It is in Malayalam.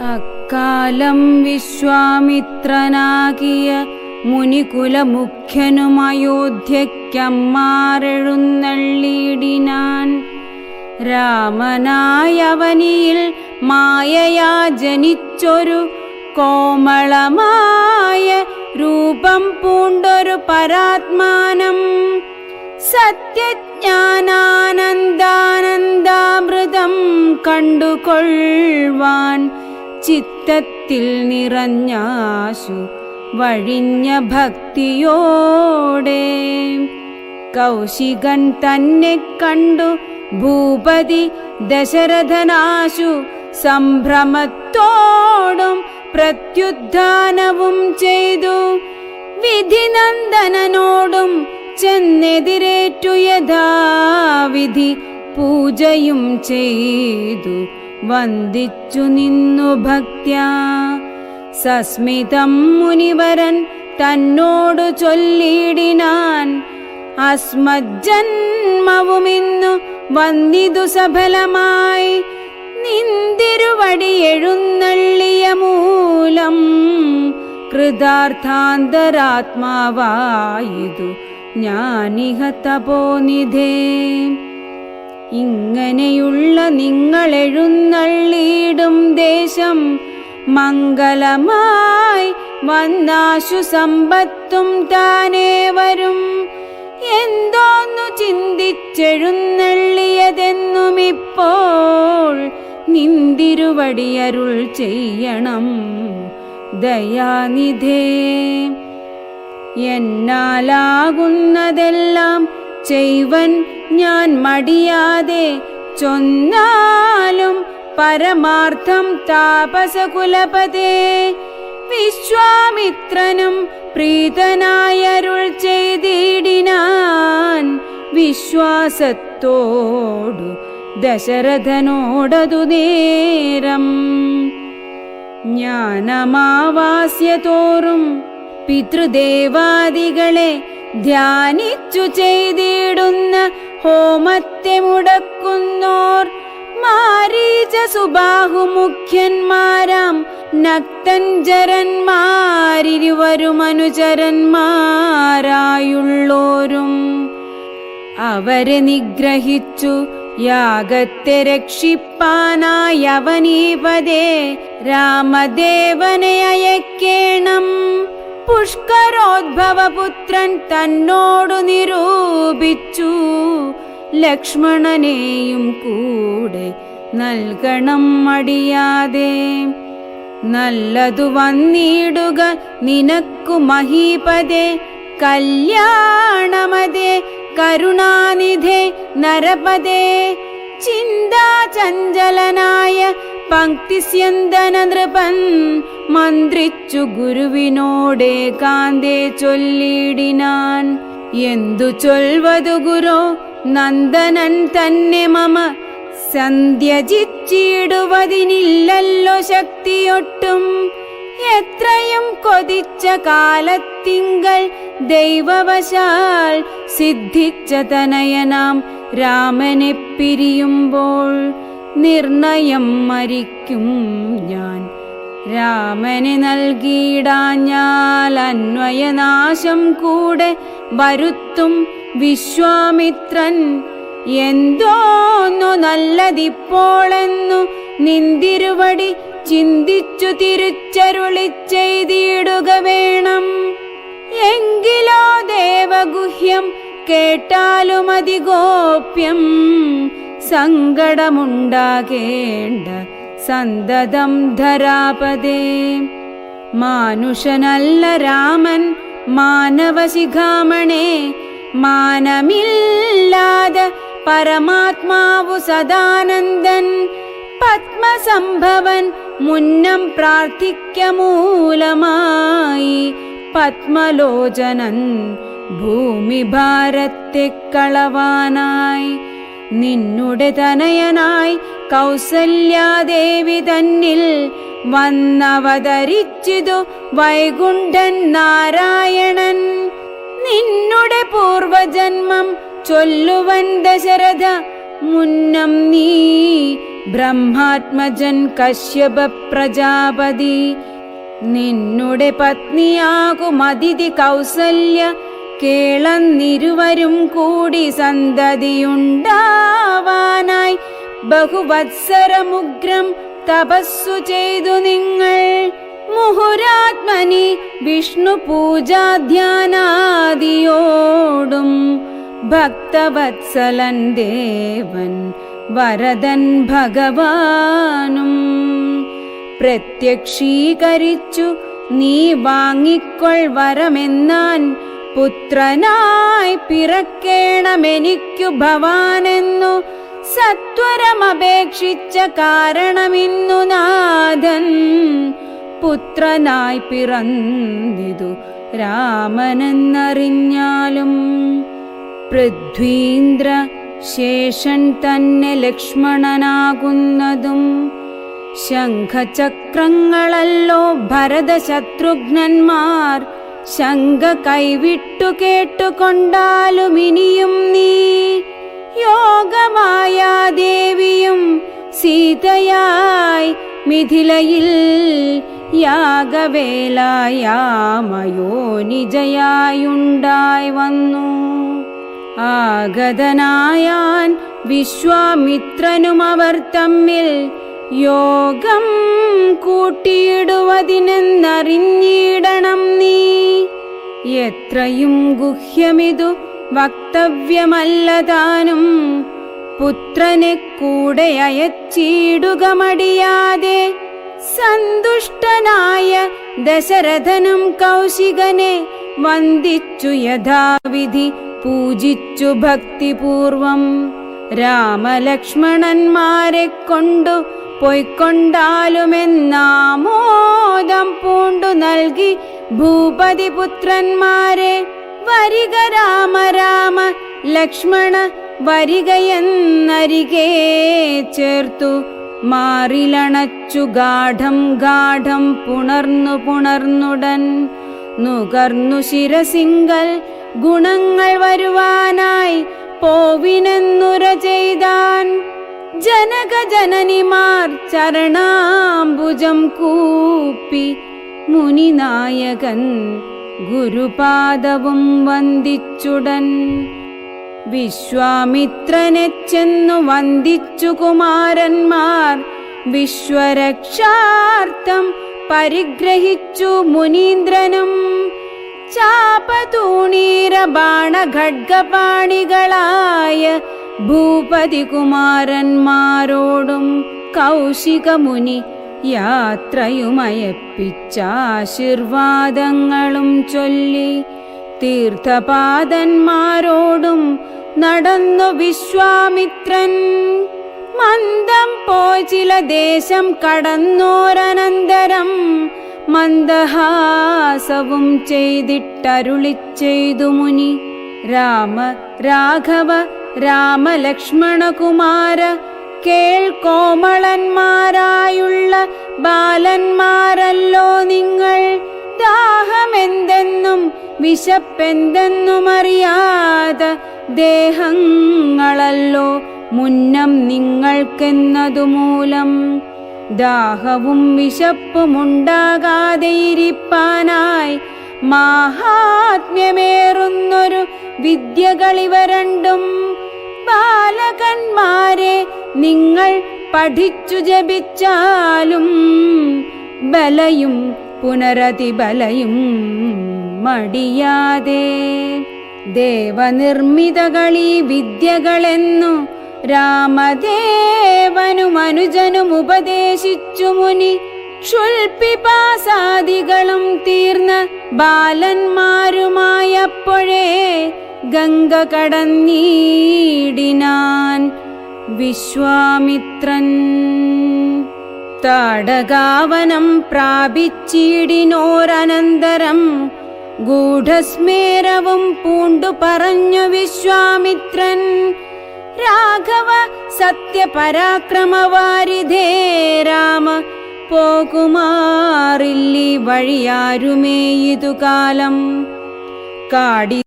അക്കാലം വിശ്വാമിത്രനാകിയ മുനികുലമുഖ്യനുമയോധ്യയ്ക്കമ്മാരെഴുന്നള്ളിയിടിനാൻ. രാമനായവനിയിൽ മായയാ ജനിച്ചൊരു കോമളമായ രൂപം പൂണ്ടൊരു പരാത്മാനം. സത്യജ്ഞാനാനന്ദാനന്ദാമൃതം കണ്ടുകൊള്ളുവാൻ ചിത്തത്തിൽ നിറഞ്ഞാശു വഴിഞ്ഞ ഭക്തിയോടെ. കൗശികൻ തന്നെ കണ്ടു ഭൂപതി ദശരഥനാശു സംഭ്രമത്തോടും പ്രത്യുദ്ധാനവും ചെയ്തു. വിധിനന്ദനോടും ചെന്നെതിരേറ്റു യഥാവിധി പൂജയും ചെയ്തു. വന്ദിച്ചു നിന്നു ഭക്ത്യാ സസ്മിതം മുനിവരൻ തന്നോടു ചൊല്ലിയിടിനാൻ. അസ്മജ്ജന്മവുമിന്നു വന്നിതു സഫലമായി. നിന്തിരുവടി എഴുന്നള്ളിയ മൂലം കൃതാർത്ഥാന്തരാത്മാവായിതു ഞാനിഹ തപോനിധേ. ഇങ്ങനെയുള്ള നിങ്ങളെഴുന്നള്ളിയിടും ദേശം മംഗളമായി വന്നാശു സമ്പത്തും താനേ വരും. എന്തോന്നു ചിന്തിച്ചെഴുന്നള്ളിയതെന്നുമിപ്പോൾ നിന്തിരുവടിയരുൾ ചെയ്യണം ദയാനിധേ. എന്നാലാകുന്നതെല്ലാം ചെയ്വൻ ഞാൻ മടിയാതെ ചൊന്നാലും പരമാർത്ഥം താപസകുലപതേ. വിശ്വാമിത്രനും പ്രീതനായരുൾ ചെയ്തിടിനാൻ വിശ്വാസത്തോടു ദശരഥനോടതു നേരം. ജ്ഞാനമാവാസ്യതോറും പിതൃദേവാദികളെ ധ്യാനിച്ചു ചെയ്തിടുന്ന ഹോമത്തെ മുടക്കുന്നോർ മാരീച സുബാഹുമുഖ്യന്മാരാം നക്തഞ്ചരന്മാരിരുവരും അനുചരന്മാരായുള്ളോരും അവരെ നിഗ്രഹിച്ചു യാഗത്തെ രക്ഷിപ്പാനായവനീപതേ രാമദേവനെ അയക്കേണം. പുഷ്കരോദ്ഭവപുത്രൻ തന്നോടു നിരൂപിച്ചു. ലക്ഷ്മണനെയും കൂടെ നൽകണം മടിയാതെ. നല്ലതു വന്നിടുക നിനക്കു മഹീപതേ. കല്യാണമതേ കരുണാനിധേ നരപതേ. ചിന്താചഞ്ചലനായ പങ്ക്തിസ്യന്തന നൃപൻ മന്ത്രിച്ചു ഗുരുവിനോടെ കാന്തേ ചൊല്ലിടിനാൻ എന്തു ചൊൽവതു ഗുരു നന്ദനൻ തന്നെ മമ. സന്ധ്യജിച്ചിടുവതിനില്ലല്ലോ ശക്തിയൊട്ടും. എത്രയും കൊതിച്ച കാലത്തിങ്കൾ ദൈവവശാൽ സിദ്ധിച്ച തനയനാം രാമനെ പിരിയുമ്പോൾ നിർണയം മരിക്കും ഞാൻ. രാമന് നൽകിയിടാഞ്ഞാൽ അന്വയനാശം കൂടെ വരുത്തും വിശ്വാമിത്രൻ. എന്തോന്നു നല്ലതിപ്പോളെന്നു നിന്തിരുവടി ചിന്തിച്ചു തിരിച്ചരുളി ചെയ്തിടുക വേണം. എങ്കിലോ ദേവഗുഹ്യം കേട്ടാലും അതിഗോപ്യം സങ്കടമുണ്ടാകേണ്ട സന്തതം ധരാപദേ മാനുഷനല്ല രാമൻ മാനവശിഖാമണേ. മാനമില്ലാതെ പരമാത്മാവു സദാനന്ദൻ. പത്മസംഭവൻ മുന്നം പ്രാർത്ഥിക്ക മൂലമായി. പത്മലോചനൻ ഭൂമി ഭാരത്തെ കളവാനായി. നിന്നുടെ തനയനായി കൗസല്യാദേവി തന്നിൽ വന്നവതരിച്ചിതു വൈകുണ്ഠൻ നാരായണൻ. നിന്നുടെ പൂർവജന്മം ചൊല്ലുവൻ ദശരഥ മുന്നം നീ ബ്രഹ്മാത്മജൻ കശ്യപ പ്രജാപതി. നിന്നുടെ പത്നിയാകും അതിഥി കൗസല്യ കേളന്നിരുവരും കൂടി സന്തതിയുണ്ടാവാനായി ബഹുവത്സരമുഗ്രം തപസ്സു ചെയ്തു നിങ്ങൾ. മുഹുരാത്മനി വിഷ്ണു പൂജാധ്യാനാദിയോടും ഭക്തവത്സലൻ ദേവൻ വരദൻ ഭഗവാനും. പ്രത്യക്ഷീകരിച്ചു നീ വാങ്ങിക്കൊൾ വരമെന്നാൻ പുത്രനായി പിറക്കേണമെനിക്കു ഭവാനെന്നു സത്വരമപേക്ഷിച്ച കാരണമിന്നു നാഥൻ പുത്രനായി പിറന്നിതു രാമനെന്നറിഞ്ഞാലും പൃഥ്വീന്ദ്ര ശേഷൻ തന്നെ ലക്ഷ്മണനാകുന്നതും ശംഖചക്രങ്ങളല്ലോ ഭരതശത്രുഘ്നന്മാർ ശങ്ക കൈവിട്ടു കേട്ടുകൊണ്ടാലും ഇനിയും നീ യോഗമായ ദേവിയും സീതയായി മിഥിലയിൽ യാഗവേലായാമയോനിജയായുണ്ടായി വന്നു. ആഗതനായാൻ വിശ്വാമിത്രനും അവർ തമ്മിൽ യോഗം കൂട്ടിയിടുവതിനെന്നറിഞ്ഞിടണം നീ. എത്രയും ഗുഹ്യമിതു വക്തവ്യമല്ലതാനും പുത്രനെ കൂടെ അയച്ചിടുക മടിയാതെ സന്തുഷ്ടനായ ദശരഥനും കൗശികനെ വന്ദിച്ചു യഥാവിധി പൂജിച്ചു ഭക്തിപൂർവം. രാമലക്ഷ്മണന്മാരെ കൊണ്ടു പൊയ്ക്കൊണ്ടാലുമെന്നാമോദം പൂണ്ടു നൽകി ഭൂപതി പുത്രന്മാരെ വരിക രാമ രാമ ലക്ഷ്മണ വരികയെന്നരികെ ചേർത്തു. മാറിലണച്ചു ഗാഠം ഗാഠം പുണർന്നു പുണർന്നുടൻ നുകർന്നു ശിരസിങ്കൽ ഗുണങ്ങൾ വരുവാനായി പോവിനെന്നുര ചെയ്താൻ ചരണാംബുജം കൂപ്പി മുനിനായകൻ ഗുരുപാദവും വന്ദിച്ചുടൻ. വിശ്വാമിത്രനെ ചെന്നു വന്ദിച്ചു കുമാരന്മാർ വിശ്വരക്ഷാർത്ഥം പരിഗ്രഹിച്ചു മുനീന്ദ്രനും. ചാപതൂണീര ബാണഖഡ്ഗപാണികളായ ഭൂപതി കുമാരന്മാരോടും കൗശികമുനി യാത്രയുമയപ്പിച്ചാശീർവാദങ്ങളും ചൊല്ലി തീർത്ഥപാദന്മാരോടും നടന്നു വിശ്വാമിത്രൻ. മന്ദം പോയി ചില ദേശം കടന്നോരനന്തരം മന്ദഹാസവും ചെയ്തിട്ടരുളി ചെയ്തു മുനി. രാമ രാഘവ രാമലക്ഷ്മണകുമാര കേൾക്കോമളന്മാരായുള്ള ബാലന്മാരല്ലോ നിങ്ങൾ. ദാഹമെന്തെന്നും വിശപ്പെന്തെന്നും അറിയാത ദേഹങ്ങളല്ലോ മുന്നം നിങ്ങൾക്കെന്നതുമൂലം. ദാഹവും വിശപ്പുമുണ്ടാകാതെ ഇരിപ്പാനായി മാഹാത്മ്യമേറുന്നൊരു വിദ്യകളിവ രണ്ടും ബാലകന്മാരെ നിങ്ങൾ പഠിച്ചു ജപിച്ചാലും ബലയും പുനരതിബലയും മടിയാതെ. ദേവനിർമ്മിതകളീ വിദ്യകളെന്നു രാമദേവനും അനുജനും ഉപദേശിച്ചു മുനി. ക്ഷുൽപിപാസാദികളും തീർന്ന ബാലന്മാരുമായപ്പോഴേ ഗംഗ കടന്നീടിനാൻ വിശ്വാമിത്രൻ. താടകാവനം പ്രാപിച്ചിടിനോരനന്തരം ഗൂഢസ്മേരവും പൂണ്ടു പറഞ്ഞു വിശ്വാമിത്രൻ. രാഘവ സത്യപരാക്രമവാരിധേ രാമ പോകുമാറില്ലി വഴിയാരുമേ ഇതുകാലം. കാടി